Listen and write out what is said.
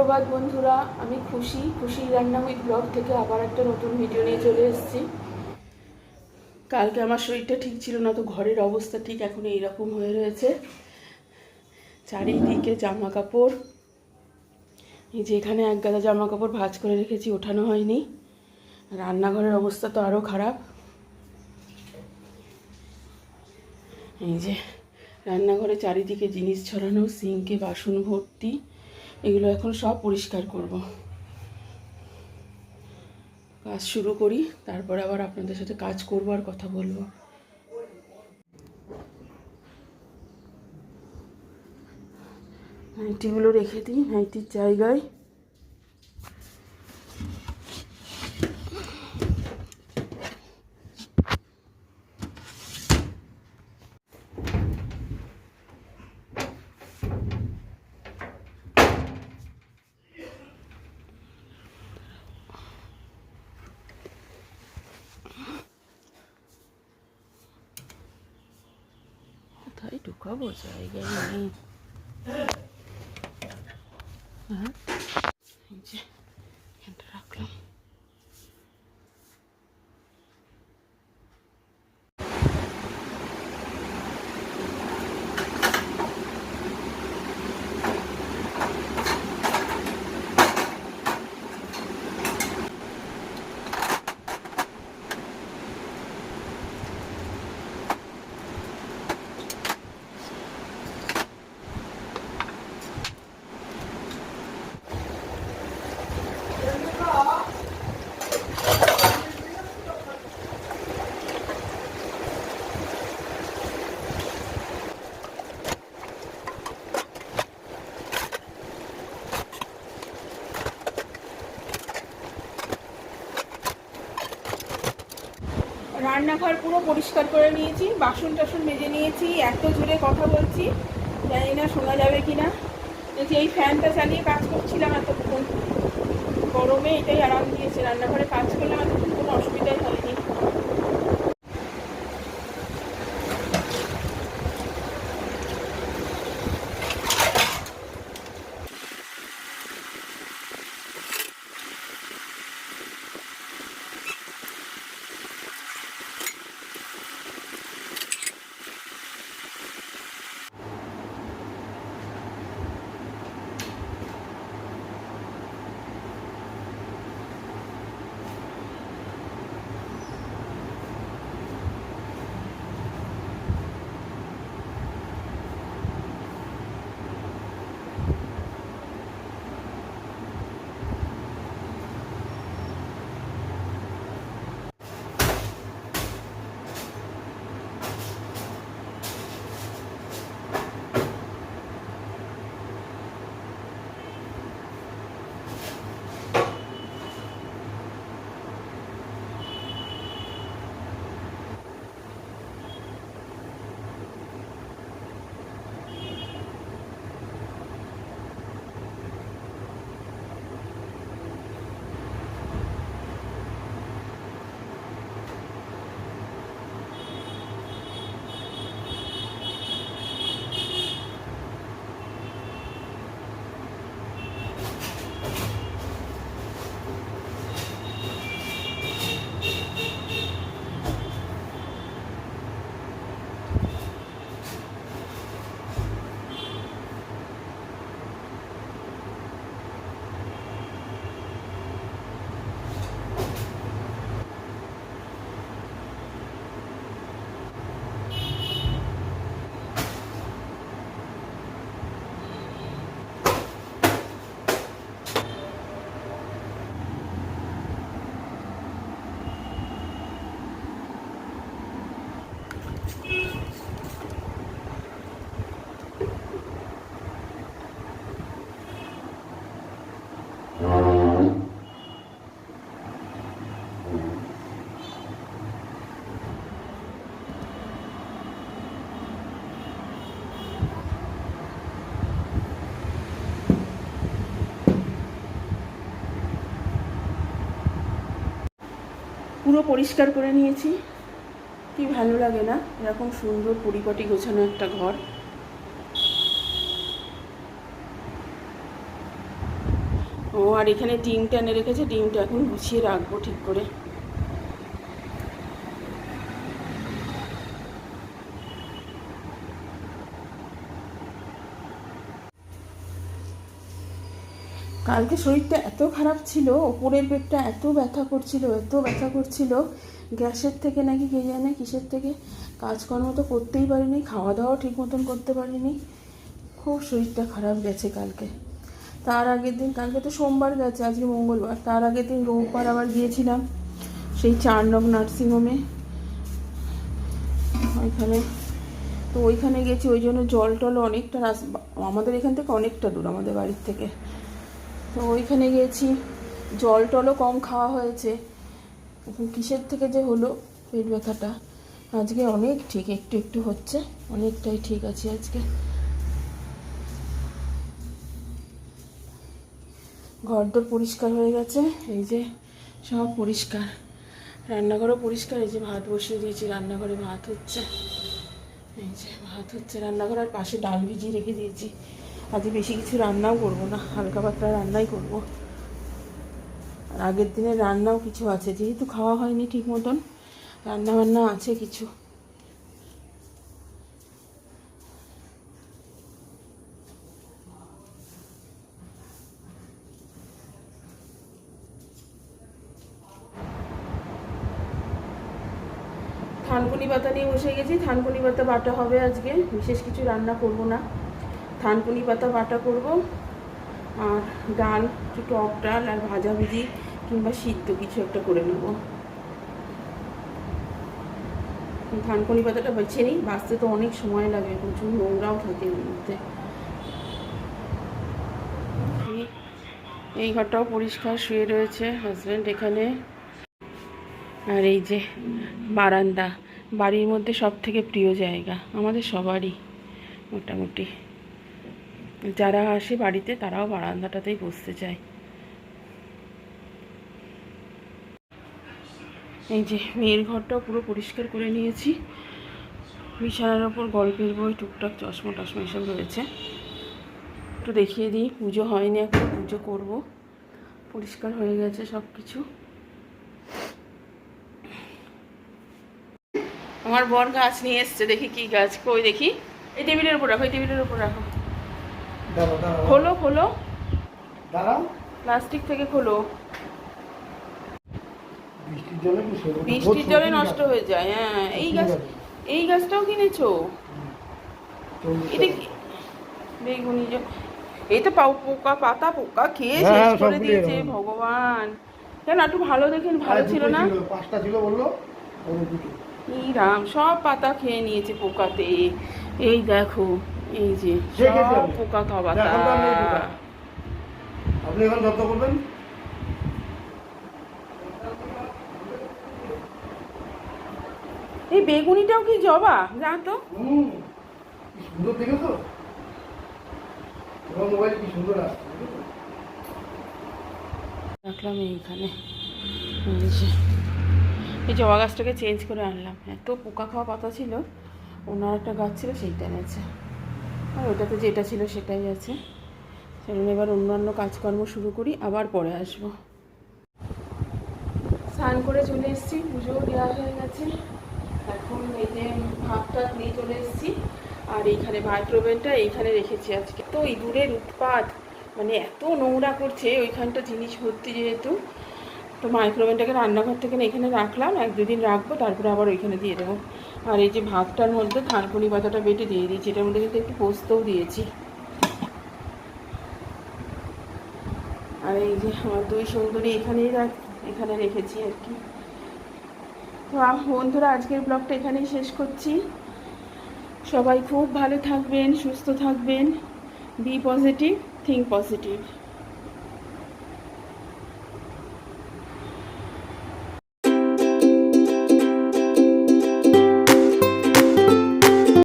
সুপ্রভাত বন্ধুরা, আমি খুশি। খুশি রান্না উইথ ব্লগ থেকে আবার একটা নতুন ভিডিও নিয়ে চলে এসেছি। কালকে আমার শরীরটা ঠিক ছিল না, তো ঘরের অবস্থা ঠিক এখন এইরকম হয়ে রয়েছে। চারিদিকে জামা কাপড় এই যে এখানে এক গাদা জামা কাপড় ভাজ করে রেখেছি, ওঠানো হয়নি। রান্নাঘরের অবস্থা তো আরও খারাপ। এই যে রান্নাঘরে চারিদিকে জিনিস ছড়ানো, সিঙ্কে বাসন ভর্তি। এগুলো এখন সব পরিষ্কার করব। কাজ শুরু করি, তারপরে আবার আপনাদের সাথে কাজ করব আর কথা বলব। নাইটিগুলো রেখে দিই, নাইটির জায়গায়। কোথায় ঢুকাবো জায়গায় নেই হ্যাঁ এই যে এখানটা রাখলাম রান্নাঘর পুরো পরিষ্কার করে নিয়েছি, বাসন টাসন মেজে নিয়েছি, এত জোরে কথা বলছি, জানি না শোনা যাবে কি না যে এই ফ্যানটা চালিয়ে কাজ করছিলাম এতক্ষণ। গরমে এটাই আরাম দিয়েছে, রান্নাঘরে কাজ করলাম এতক্ষণ কোনো অসুবিধাই হয়নি পুরো পরিষ্কার করে নিয়েছি। কি ভালো লাগে না? এরকম সুন্দর পরিপাটি গোছানো একটা ঘর। ও, আর এখানে ডিমটা এনে রেখেছে, ডিমটা এখন গুছিয়ে রাখব ঠিক করে। কালকে শরীরটা এত খারাপ ছিল, ওপরের পেটটা এত ব্যথা করছিল, এত ব্যথা করছিল, গ্যাসের থেকে নাকি কে জানে কিসের থেকে, কাজকর্ম তো করতেই পারিনি, খাওয়া দাওয়াও ঠিক মতন করতে পারিনি, খুব শরীরটা খারাপ গেছে কালকে। তার আগের দিন, কালকে তো সোমবার গেছে, আজকে মঙ্গলবার। তার আগের দিন রোববার আবার গিয়েছিলাম, সেই চার নং নার্সিংহোমে। ওইখানে, তো ওইখানে গেছি, ওই জন্য জল টল অনেকটা রাস- আমাদের এখান থেকে অনেকটা দূর, আমাদের বাড়ির থেকে। তো ওইখানে গেছি, জল টলও কম খাওয়া হয়েছে। কিসের থেকে যে হলো, পেট ব্যথাটা? আজকে অনেক ঠিক, একটু একটু হচ্ছে, অনেকটাই ঠিক আছে আজকে। ঘরদোর পরিষ্কার হয়ে গেছে, এই যে সব পরিষ্কার। রান্নাঘরও পরিষ্কার, এই যে ভাত বসিয়ে দিয়েছি, রান্নাঘরে ভাত হচ্ছে। এই যে ভাত হচ্ছে, রান্নাঘর আর পাশে ডাল ভিজিয়ে রেখে দিয়েছি। আজকে বেশি কিছু রান্নাও করব না, হালকা পাতলা রান্নাই করব। আর আগের দিনের রান্নাও কিছু আছে, যেহেতু খাওয়া হয়নি ঠিক মতন রান্না বান্না আছে কিছু। থানকুনি পাতা নিয়ে বসে গেছি। থানকুনি পাতা বাটা হবে আজকে। বিশেষ কিছু রান্না করব না। থানকুনি পাতা বাটা করব। আর ডাল, একটু টক ডাল আর ভাজা ভুজি কিংবা সিদ্ধ কিছু একটা করে নেব। থানকুনি পাতাটা বেছে নিই। বাঁচতে তো অনেক সময় লাগে, প্রচুর নোংরাও থাকে এর মধ্যে। এই ঘরটাও পরিষ্কার, শুয়ে রয়েছে হাজব্যান্ড এখানে। আর এই যে বারান্দা, বাড়ির মধ্যে সব থেকে প্রিয় জায়গা আমাদের সবারই মোটামুটি। যারা আসে বাড়িতে তারাও বারান্দাটাতেই বসতে চায়। এই যে মেয়ের ঘরটাও পুরো পরিষ্কার করে নিয়েছি। বিছানার ওপর গল্পের বই, টুকটাক চশমা টশমা এসব রয়েছে। একটু দেখিয়ে দিই, পুজো হয়নি এখন, পুজো করব। পরিষ্কার হয়ে গেছে সব কিছু আমার বর গাছ নিয়ে এসছে দেখি কি গাছ। কই দেখি? এই টেবিলের উপর রাখো এই টেবিলের উপর রাখো। খোলো খোলো। প্লাস্টিক থেকে খোলো। বৃষ্টির জলে নষ্ট হয়ে যায় হ্যাঁ। এই গাছ এই গাছটাও কিনেছো? এটা বেগুনি এই তো পোকা পাতা পোকা খেয়ে হ্যাঁ, শেষ করে দিয়েছে ভগবান। কেন একটু ভালো দেখেন ভালো ছিল না? পাঁচটা ছিল বলল রাম সব পাতা খেয়ে নিয়েছে পোকাতে। এই দেখো এই যে সব পোকা খাওয়া। আপনি এখন করবেন? এই বেগুনিটাও কি জবা? যা তো সুন্দর মোবাইল কি সুন্দর আসছে রাখলাম এইখানে। এই জবা গাছটাকে চেঞ্জ করে আনলাম। এত পোকা খাওয়া পাতা ছিল, ওনার একটা গাছ ছিল সেইটা এনেছে। আর ওটাতে যেটা ছিল সেটাই আছে। সেজন্য এবার অন্যান্য কাজকর্ম শুরু করি, আবার পরে আসব। স্নান করে চলে এসেছি, পুজোও দেওয়া হয়ে গেছে। এখন এই যে ভাতটা নিয়ে চলে এসেছি। আর এইখানে মাইক্রোওভেনটা এইখানে রেখেছি আজকে। তো ইঁদুরের উৎপাত মানে এত নোংরা করছে, ওইখানটা জিনিস ভর্তি যেহেতু তো মাইক্রোওভেনটাকে রান্নাঘর থেকে এখানে রাখলাম, এক দুদিন রাখব, তারপরে আবার ওইখানে দিয়ে দেবো। আর এই যে ভাতটার মধ্যে থানকুনি পাতাটা বেটে দিয়ে দিয়েছি, এটার মধ্যে কিন্তু একটু পোস্তও দিয়েছি। আর এই যে আমার দুই সুন্দরী এখানেই রাখ, এখানে রেখেছি আর কি। তো বন্ধুরা, আজকের ব্লগটা এখানেই শেষ করছি। সবাই খুব ভালো থাকবেন, সুস্থ থাকবেন, বি পজিটিভ, থিঙ্ক পজিটিভ।